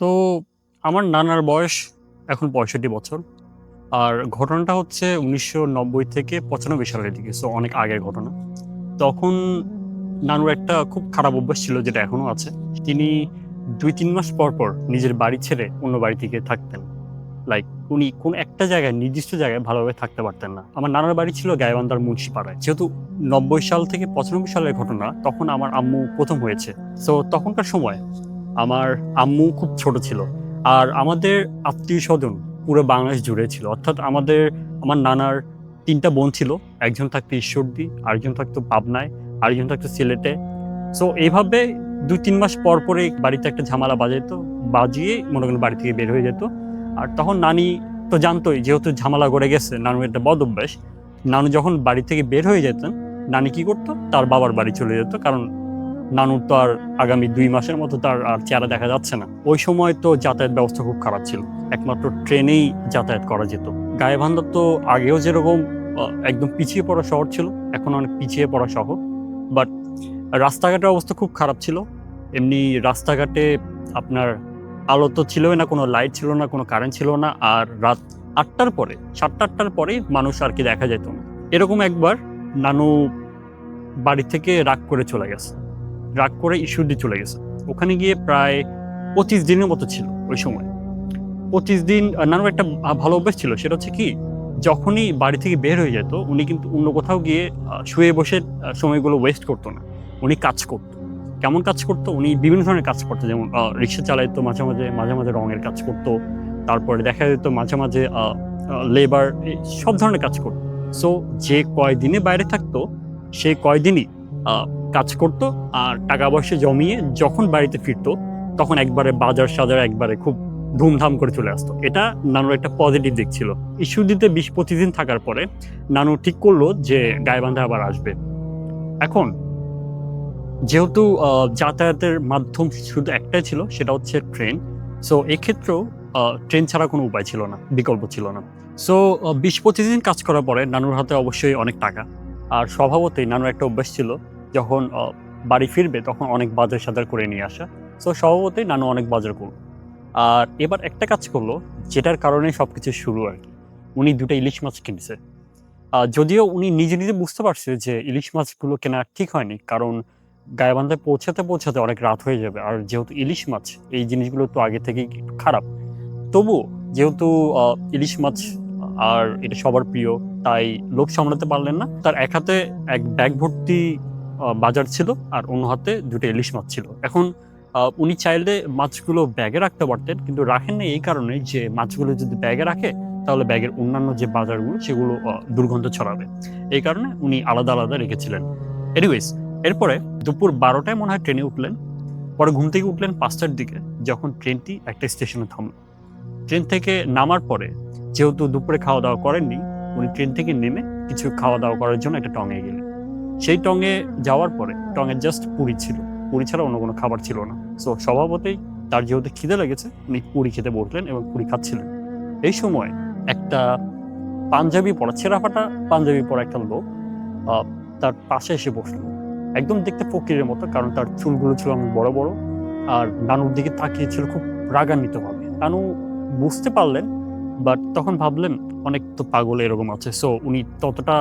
তো আমার নানার বয়স এখন পঁয়ষট্টি বছর। আর ঘটনাটা হচ্ছে উনিশশো নব্বই থেকে পঁচানব্বই সালের দিকে সো অনেক আগের ঘটনা। তখন নানুর একটা খুব খারাপ অভ্যাস ছিল, যেটা এখনও আছে। তিনি দুই তিন মাস পর পর নিজের বাড়ি ছেড়ে অন্য বাড়ি থেকে থাকতেন। লাইক উনি কোন একটা জায়গায়, নির্দিষ্ট জায়গায় ভালোভাবে থাকতে পারতেন না। আমার নানার বাড়ি ছিল গাইবান্ধার মুন্সিপাড়ায়। যেহেতু নব্বই সাল থেকে পঁচানব্বই সালের ঘটনা, তখন আমার আম্মু প্রথম হয়েছে। সো তখনকার সময় আমার আম্মু খুব ছোট ছিল আর আমাদের আত্মীয় স্বজন পুরো বাংলাদেশ জুড়ে ছিল। অর্থাৎ আমাদের, আমার নানার তিনটা বোন ছিল। একজন থাকতো ঈশ্বরদী, আরেকজন থাকতো পাবনায়, আরেকজন থাকতো সিলেটে। সো এইভাবে দুই তিন মাস পর পরে বাড়িতে একটা ঝামেলা বাজাইতো, বাজিয়ে মনে করেন বাড়ি থেকে বের হয়ে যেত। আর তখন নানি তো জানতোই, যেহেতু ঝামেলা করে গেছে, নানুর একটা বদ অভ্যাস। নানু যখন বাড়ি থেকে বের হয়ে যেতেন, নানি কি করতো? তার বাবার বাড়ি চলে যেত, কারণ নানুর তো আর আগামী দুই মাসের মতো তার আর চেহারা দেখা যাচ্ছে না। ওই সময় তো যাতায়াত ব্যবস্থা খুব খারাপ ছিল। একমাত্র ট্রেনেই যাতায়াত করা যেত। গায়ে গায়েবান্ধব তো আগেও যেরকম একদম পিছিয়ে পড়া শহর ছিল, এখন অনেক পিছিয়ে পড়া শহর। বাট রাস্তাঘাটের অবস্থা খুব খারাপ ছিল। এমনি রাস্তাঘাটে আপনার আলো তো ছিলই না, কোনো লাইট ছিল না, কোনো কারেন্ট ছিল না। আর রাত আটটার পরে, সাতটা আটটার পরেই মানুষ আর কি দেখা যেত না। এরকম একবার নানু বাড়ি থেকে রাগ করে চলে গেছে। রাগ করে ইস্যুদি চলে গেছে। ওখানে গিয়ে প্রায় পঁচিশ দিনের মতো ছিল ওই সময়। পঁচিশ দিন নানুর একটা ভালো অভ্যাস ছিল, সেটা হচ্ছে কি, যখনই বাড়ি থেকে বের হয়ে যেত, উনি কিন্তু অন্য কোথাও গিয়ে শুয়ে বসে সময়গুলো ওয়েস্ট করতো না। উনি কাজ করতো। কেমন কাজ করতো? উনি বিভিন্ন ধরনের কাজ করতো, যেমন রিক্সা চালাইতো, মাঝে মাঝে মাঝে মাঝে রঙের কাজ করতো, তারপরে দেখা যেত মাঝে মাঝে লেবার সব ধরনের কাজ করতো। সো যে কয়দিনে বাইরে থাকতো, সে কয়দিনই কাজ করতো আর টাকা পয়সা জমিয়ে যখন বাড়িতে ফিরতো, তখন একবারে বাজার সাজার একবারে খুব ধুমধাম করে চলে আসতো। এটা নানুর একটা পজিটিভ দিক ছিল। ইস্যু দিতে বিশ পঁচিশ দিন থাকার পরে নানু ঠিক করল যে গায়েবান্ধা আবার আসবে। এখন যেহেতু যাতায়াতের মাধ্যম শুধু একটাই ছিল, সেটা হচ্ছে ট্রেন সো এক্ষেত্রেও ট্রেন ছাড়া কোনো উপায় ছিল না, বিকল্প ছিল না। সো বিশ পঁচিশ দিন কাজ করার পরে নানুর হাতে অবশ্যই অনেক টাকা। আর স্বভাবতই নানুর একটা অভ্যাস ছিল যখন বাড়ি ফিরবে তখন অনেক বাজার সাজার করে নিয়ে আসা। সো স্বভাবতই নানু অনেক বাজার করল। আর এবার একটা কাজ করল, যেটার কারণে সব কিছু শুরু আর কি। উনি দুটো ইলিশ মাছ কিনেছে। যদিও উনি নিজে নিজে বুঝতে পারছে যে ইলিশ মাছগুলো কেনা ঠিক হয়নি, কারণ গায়েবান্ধায় পৌঁছাতে পৌঁছাতে অনেক রাত হয়ে যাবে। আর যেহেতু ইলিশ মাছ, এই জিনিসগুলো তো আগে থেকেই খারাপ, তবুও যেহেতু ইলিশ মাছ আর এটা সবার প্রিয়, তাই লোক সামলাতে পারলেন না। তার এক হাতে এক ব্যাগ ভর্তি বাজার ছিল আর অন্য হাতে দুটো ইলিশ মাছ ছিল। এখন উনি চাইলে মাছগুলো ব্যাগে রাখতে পারতেন, কিন্তু রাখেন না এই কারণে যে মাছগুলো যদি ব্যাগে রাখে, তাহলে ব্যাগের অন্যান্য যে বাজারগুলো, সেগুলো দুর্গন্ধ ছড়াবে। এই কারণে উনি আলাদা আলাদা রেখেছিলেন। এনিওয়েজ এরপরে দুপুর বারোটায় মনে হয় ট্রেনে উঠলেন। পরে ঘুম থেকে উঠলেন পাঁচটার দিকে, যখন ট্রেনটি একটা স্টেশনে থামলো। ট্রেন থেকে নামার পরে যেহেতু দুপুরে খাওয়া দাওয়া করেননি, উনি ট্রেন থেকে নেমে কিছু খাওয়া দাওয়া করার জন্য একটা টঙে গেলেন। সেই টঙে যাওয়ার পরে টঙে জাস্ট পুরি ছিল। পুরি ছাড়া অন্য কোনো খাবার ছিল না। সো স্বভাবতই তার যেহেতু খিদে লেগেছে, উনি পুরি খেতে বসলেন এবং পুরি খাচ্ছিলেন। এই সময় একটা পাঞ্জাবি পরা ছেঁড়া ফাটা পাঞ্জাবি পরা একটা লোক তার পাশে এসে বসল। একদম দেখতে ফকিরের মতো, কারণ তার চুলগুলো ছিল অনেক বড় বড়, আর নানুর দিকে তাকিয়ে ছিল খুব রাগান্বিত ভাবে নানু বুঝতে পারলেন বাট তখন ভাবলেন, অনেক তো পাগল এরকম আছে। সো উনি ততটা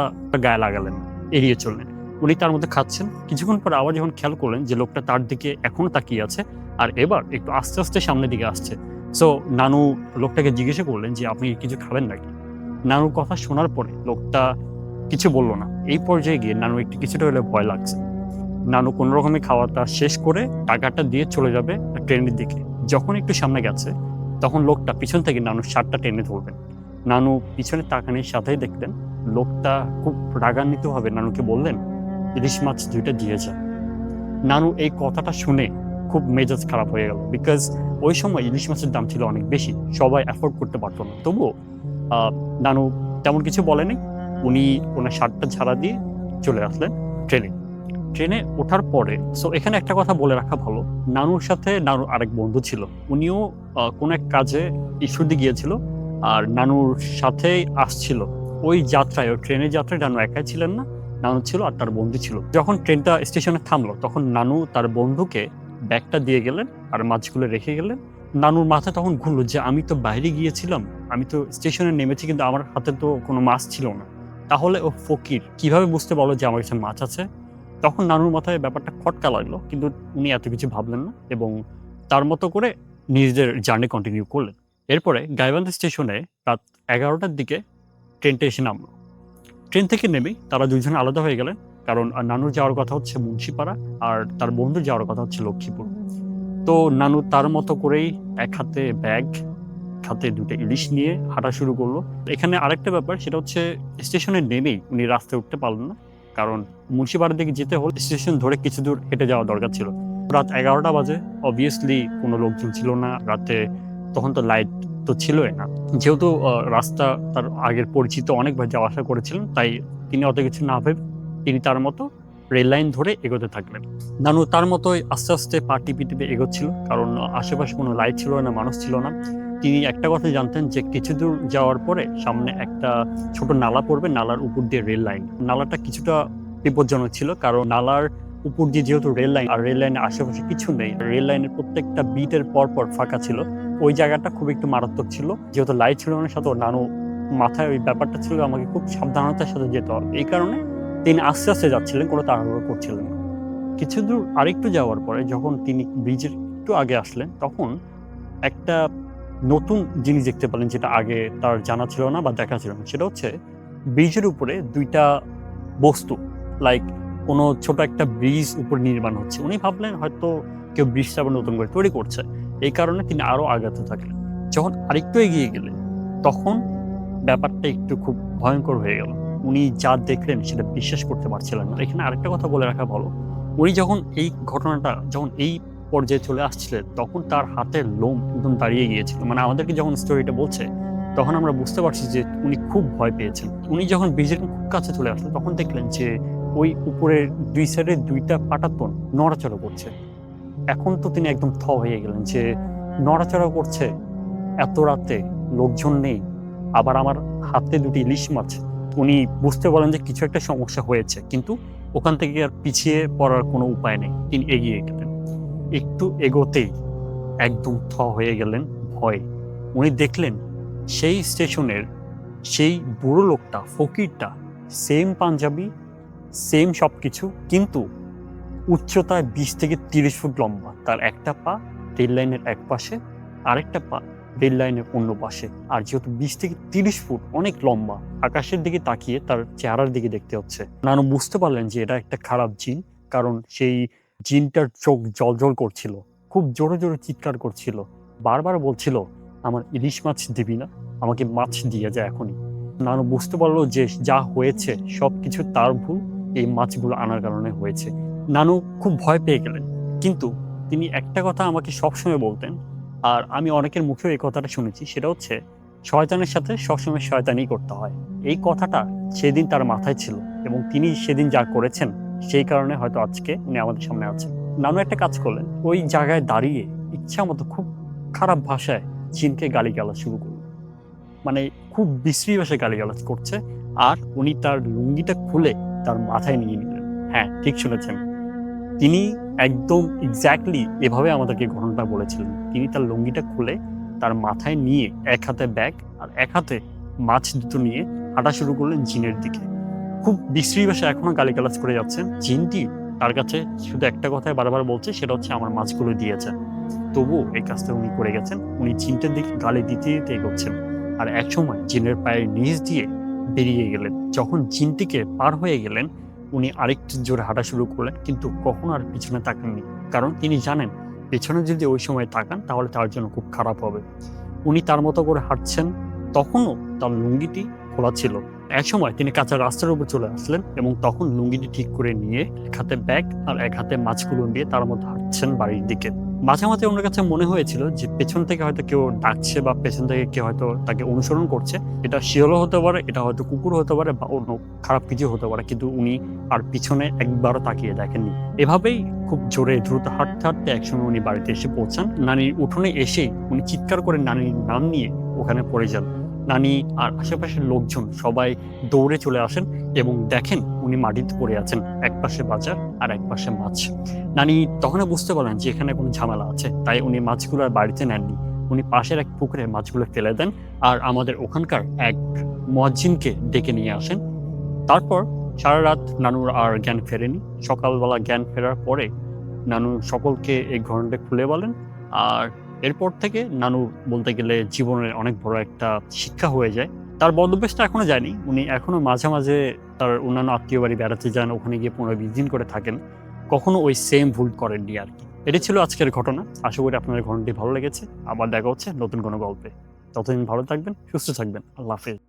গায়ে লাগালেন, এড়িয়ে চললেন। উনি তার মধ্যে খাচ্ছেন। কিছুক্ষণ পরে আবার যখন খেয়াল করলেন যে লোকটা তার দিকে এখনও তাকিয়ে আছে, আর এবার একটু আস্তে আস্তে সামনের দিকে আসছে। সো নানু লোকটাকে জিজ্ঞাসা করলেন যে, আপনি কিছু খাবেন নাকি? নানুর কথা শোনার পরে লোকটা কিছু বলল না। এই পর্যায়ে গিয়ে নানু একটু কিছুটা হলে ভয় লাগছে। নানু কোনো রকমের খাওয়াটা শেষ করে টাকাটা দিয়ে চলে যাবে ট্রেনের দিকে। যখন একটু সামনে গেছে তখন লোকটা পিছন থেকে নানুর শার্টটা টেনে ধরবেন। নানু পিছনে তাকানির সাথেই দেখলেন, লোকটা খুব রাগান্বিতভাবে নানুকে বললেন, ইলিশ মাছ দুইটা দিয়ে যায় নানু এই কথাটা শুনে খুব মেজাজ খারাপ হয়ে গেল বিকজ ওই সময় ইলিশ মাছের দাম ছিল অনেক বেশি, সবাই অ্যাফোর্ড করতে পারতো না। তবুও নানু তেমন কিছু বলেনি, উনি ওনার শার্টটা ঝাড়া দিয়ে চলে আসলেন ট্রেনে। ট্রেনে ওঠার পরে সো এখানে একটা কথা বলে রাখা ভালো। নানুর সাথে নানুর আরেক বন্ধু ছিল। উনিও কোনো এক কাজে ঈশ্বরদি গিয়েছিল আর নানুর সাথেই আসছিল। ওই যাত্রায়, ওই ট্রেনের যাত্রায় নানু একাই ছিলেন না, নানু ছিল আর তার বন্ধু ছিল। যখন ট্রেনটা স্টেশনে থামলো, তখন নানু তার বন্ধুকে ব্যাগটা দিয়ে গেলেন আর মাছগুলো রেখে গেলেন। নানুর মাথায় তখন ঘুরলো যে, আমি তো বাইরে গিয়েছিলাম, আমি তো স্টেশনে নেমেছি, কিন্তু আমার হাতে তো কোনো মাছ ছিল না। তাহলে ও ফকির, কীভাবে বুঝতে পারল যে আমার কাছে মাছ আছে? তখন নানুর মাথায় ব্যাপারটা খটকা লাগল, কিন্তু উনি এত কিছু ভাবলেন না এবং তার মতো করে নিজেদের জার্নি কন্টিনিউ করলেন। এরপরে গাইবান্ধা স্টেশনে রাত এগারোটার দিকে ট্রেনটা এসে নামলো। ট্রেন থেকে নেমেই তারা দুইজন আলাদা হয়ে গেলেন, কারণ নানুর যাওয়ার কথা হচ্ছে মুন্সিপাড়া আর তার বন্ধুর যাওয়ার কথা হচ্ছে লক্ষ্মীপুর। তো নানু তার মতো করেই এক হাতে ব্যাগ হাতে দুটো ইলিশ নিয়ে হাঁটা শুরু করল। এখানে আরেকটা ব্যাপার, সেটা হচ্ছে স্টেশনে নেমেই উনি রাস্তায় উঠতে পারলেন না। কারণ মুন্সিপাড়ার দিকে যেতে হলে স্টেশন ধরে কিছু দূর হেঁটে যাওয়া দরকার ছিল। রাত এগারোটা বাজে। অবভিয়াসলি কোনো লোকজন ছিল না। রাতে তখন তো লাইট তো ছিলই না। যেহেতু রাস্তা তার আগের পরিচিত অনেকবার যাওয়া আসা করেছিলেন, তাই তিনি অত কিছু না ভেবে তিনি তার মতো রেল লাইন ধরে এগোতে থাকলেন। নানু তার মতোই আস্তে আস্তে পা টিপে টিপে এগোচ্ছিল, কারণ আশেপাশে কোনো লাইট ছিল না, মানুষ ছিল না। তিনি একটা কথা জানতেন যে কিছু দূর যাওয়ার পরে সামনে একটা ছোট নালা পড়বে, নালার উপর দিয়ে রেল লাইন নালাটা কিছুটা বিপজ্জনক ছিল কারণ নালার উপর দিয়ে যেহেতু রেল লাইন আর রেল লাইনের আশেপাশে কিছু নেই রেল লাইনের প্রত্যেকটা বিটের পর পর ফাঁকা ছিল। ওই জায়গাটা খুব একটু মারাত্মক ছিল। যেহেতু লাইট ছিল না, সাথে নানু মাথায় ওই ব্যাপারটা ছিল, আমাকে খুব সাবধানতার সাথে যেতে হবে। এই কারণে তিনি আস্তে আস্তে যাচ্ছিলেন, কোনো তাড়াহুড়ো করছিলেন না। কিছু দূর আরেকটু যাওয়ার পরে যখন তিনি ব্রিজের একটু আগে আসলেন, তখন একটা নতুন জিনিস দেখতে পেলেন যেটা আগে তার জানা ছিল না বা দেখা ছিল না, সেটা হচ্ছে ব্রিজের উপরে দুইটা বস্তু লাইক কোনো ছোট একটা ব্রিজ উপর নির্মাণ হচ্ছে। উনি ভাবলেন হয়তো কেউ ব্রিজটা আবার নতুন করে তৈরি করছে। এই কারণে তিনি আরও আগাতে থাকলেন। যখন আরেকটু এগিয়ে গেলেন, তখন ব্যাপারটা একটু খুব ভয়ঙ্কর হয়ে গেল। উনি যা দেখলেন সেটা বিশ্বাস করতে পারছিলেন না। এখানে আরেকটা কথা বলে রাখা ভালো, উনি যখন এই ঘটনাটা, যখন এই পর্যায়ে চলে আসছিলেন, তখন তার হাতের লোম একদম দাঁড়িয়ে গিয়েছিল। মানে আমাদেরকে যখন স্টোরিটা বলছে, তখন আমরা বুঝতে পারছি যে উনি খুব ভয় পেয়েছেন। উনি যখন ব্রিজের খুব কাছে চলে আসলেন, তখন দেখলেন যে ওই উপরের দুই সাইডে দুইটা পাটাতন নড়াচড়া করছে। এখন তো তিনি একদম থ হয়ে গেলেন যে, নড়াচড়া করছে, এত রাতে লোকজন নেই, আবার আমার হাতে দুটি ইলিশ মাছ। উনি বুঝতে পারলেন যে কিছু একটা সমস্যা হয়েছে, কিন্তু ওখান থেকে আর পিছিয়ে পড়ার কোনো উপায় নেই, তিনি এগিয়ে গেলেন। একটু এগোতেই একদম থ হয়ে গেলেন ভয়ে। উনি দেখলেন সেই স্টেশনের সেই বুড়ো লোকটা, ফকিরটা সেম পাঞ্জাবি সেম সব কিছু কিন্তু উচ্চতায় বিশ থেকে তিরিশ ফুট লম্বা। তার একটা পা রেল লাইনের এক পাশে, আরেকটা পা রেল লাইনের অন্য পাশে। আর যেহেতু বিশ থেকে তিরিশ ফুট অনেক লম্বা, আকাশের দিকে তাকিয়ে তার চেহারার দিকে দেখতে হচ্ছে। নানু বুঝতে পারলেন যে এটা একটা খারাপ জিন, কারণ সেই জিনটার চোখ জল করছিল, খুব জোরে জোরে চিৎকার করছিল, বারবার বলছিল, আমার ইলিশ মাছ দিবি না, আমাকে মাছ দিয়ে যায় এখনই। নানু বুঝতে পারল যে যা হয়েছে সব কিছু তার ভুল, এই মাছগুলো আনার কারণে হয়েছে। নানু খুব ভয় পেয়ে গেলেন, কিন্তু তিনি একটা কথা আমাকে সবসময় বলতেন, আর আমি অনেকের মুখেও এই কথাটা শুনেছি, সেটা হচ্ছে, শয়তানের সাথে সবসময় শয়তানি করতে হয়। এই কথাটা সেদিন তার মাথায় ছিল, এবং তিনি সেদিন যা করেছেন সেই কারণে হয়তো আজকে উনি আমাদের সামনে আছেন। নানু একটা কাজ করলেন। ওই জায়গায় দাঁড়িয়ে ইচ্ছা মতো খুব খারাপ ভাষায় চীনকে গালিগালাজ শুরু করলেন। মানে খুব বিশ্রী ভাষায় গালিগালাজ করছে আর উনি তার লুঙ্গিটা খুলে তার মাথায় নিয়ে নিলেন। হ্যাঁ ঠিক শুনেছেন। তিনি একদম এক্স্যাক্টলি এভাবে আমাদেরকে ঘটনাটা বলেছিলেন। তিনি তার লুঙ্গিটা খুলে তার মাথায় নিয়ে এক হাতে ব্যাগ আর এক হাতে মাছ দুটো নিয়ে হাঁটা শুরু করলেন জিনের দিকে। খুব বিশ্রী ভাষায় এখনও গালিগালাজ করে যাচ্ছেন জিনটি তার কাছে শুধু একটা কথাই বারবার বলছে, সেটা হচ্ছে আমার মাছগুলো দিয়েছেন। তবুও এই কাজটা উনি করে গেছেন। উনি জিনটার দিকে গালি দিতে দিতে এগোচ্ছেন। আর একসময় জিনের পায়ের নিচ দিয়ে বেরিয়ে গেলেন। যখন জিনটিকে পার হয়ে গেলেন, উনি আরেকটু জোরে হাঁটা শুরু করলেন, কিন্তু কখনো আর পিছনে তাকাননি। কারণ তিনি জানেন, পেছনে যদি ওই সময় তাকান, তাহলে তার জন্য খুব খারাপ হবে। উনি তার মতো করে হাঁটছেন। তখনও তার লুঙ্গিটি খোলা ছিল। এক সময় তিনি কাঁচা রাস্তার উপর চলে আসলেন এবং তখন লুঙ্গিটি ঠিক করে নিয়ে এক হাতে ব্যাগ আর এক হাতে মাছগুলো নিয়ে তার মধ্যে হাঁটছেন বাড়ির দিকে। মাঝে মাঝে ওনার কাছে মনে হয়েছিল যে পেছন থেকে হয়তো কেউ ডাকছে বা পেছন থেকে কেউ হয়তো তাকে অনুসরণ করছে। এটা শিয়ালও হতে পারে, এটা হয়তো কুকুর হতে পারে বা অন্য খারাপ কিছু হতে পারে, কিন্তু উনি আর পিছনে একবারও তাকিয়ে দেখেননি। এভাবেই খুব জোরে দ্রুত হাঁটতে হাঁটতে একসময় উনি বাড়িতে এসে পৌঁছান। নানির উঠোনে এসেই উনি চিৎকার করে নানির নাম নিয়ে ওখানে পড়ে যান। নানি আর আশেপাশের লোকজন সবাই দৌড়ে চলে আসেন এবং দেখেন উনি মাটিতে পড়ে আছেন, এক পাশে বাজার আর এক পাশে মাছ। নানি তখনও বুঝতে পারলেন যে এখানে কোনো ঝামেলা আছে, তাই উনি মাছগুলো আর বাড়িতে নেননি। উনি পাশের এক পুকুরে মাছগুলো ফেলে দেন আর আমাদের ওখানকার এক মজ্জিনকে ডেকে নিয়ে আসেন। তারপর সারা রাত নানুর আর জ্ঞান ফেরেনি। সকালবেলা জ্ঞান ফেরার পরে নানু সকলকে এই ঘটনাটা খুলে বলেন আর এরপর থেকে নানু বলতে গেলে জীবনের অনেক বড় একটা শিক্ষা হয়ে যায়। তার বদভ্যাসটা এখনও যায়নি। উনি এখনও মাঝে মাঝে তার অন্যান্য আত্মীয় বাড়ি বেড়াতে যান, ওখানে গিয়ে পনেরো বিশ দিন করে থাকেন। কখনো ওই সেম ভুল করেননি আর কি। এটি ছিল আজকের ঘটনা। আশা করি আপনাদের ঘটনাটি ভালো লেগেছে। আবার দেখা হচ্ছে নতুন কোনো গল্পে। ততদিন ভালো থাকবেন, সুস্থ থাকবেন। আল্লাহ হাফেজ।